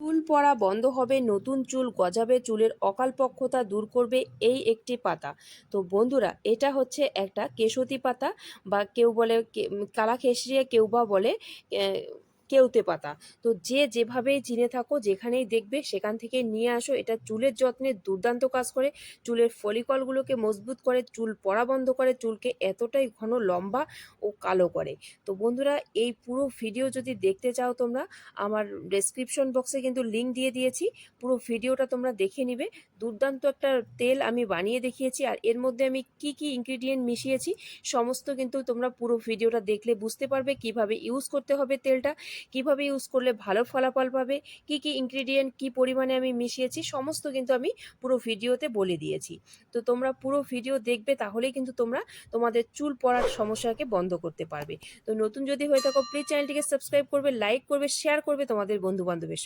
চুল পড়া বন্ধ হবে, নতুন চুল গজাবে, চুলের অকালপক্ষতা দূর করবে এই একটি পাতা। তো বন্ধুরা, এটা হচ্ছে একটা কেশতি পাতা বা কেউ বলে কালা খেসরিয়া কেউ বা বলে কেউতে পাতা। তো যে যেভাবেই চিনে থাকো, যেখানেই দেখবে, সেখান থেকে নিয়ে আসো। এটা চুলের যত্নে দুর্দান্ত কাজ করে। চুলের ফলিকলগুলোকে মজবুত করে, চুল পড়া বন্ধ করে, চুলকে এতটাই ঘন, লম্বা ও কালো করে। তো বন্ধুরা, এই পুরো ভিডিও যদি দেখতে চাও তোমরা, আমার ডেসক্রিপশন বক্সে কিন্তু লিঙ্ক দিয়ে দিয়েছি। পুরো ভিডিওটা তোমরা দেখে নিবে। দুর্দান্ত একটা তেল আমি বানিয়ে দেখিয়েছি। আর এর মধ্যে আমি কি কি ইনগ্রিডিয়েন্ট মিশিয়েছি, সমস্ত কিন্তু তোমরা পুরো ভিডিওটা দেখলে বুঝতে পারবে কীভাবে ইউজ করতে হবে তেলটা। কীভাবে ইউজ করলে ভালো ফলাফল পাবে, কি কি ইনগ্রিডিয়েন্ট কি পরিমাণে আমি মিশিয়েছি, সমস্ত কিন্তু আমি পুরো ভিডিওতে বলে দিয়েছি। তো তোমরা পুরো ভিডিও দেখবে, তাহলেই কিন্তু তোমরা তোমাদের চুল পড়ার সমস্যাকে বন্ধ করতে পারবে। তো নতুন যদি হয়ে থাকো প্লিজ চ্যানেলটিকে সাবস্ক্রাইব করবে লাইক করবে শেয়ার করবে তোমাদের বন্ধু বান্ধবের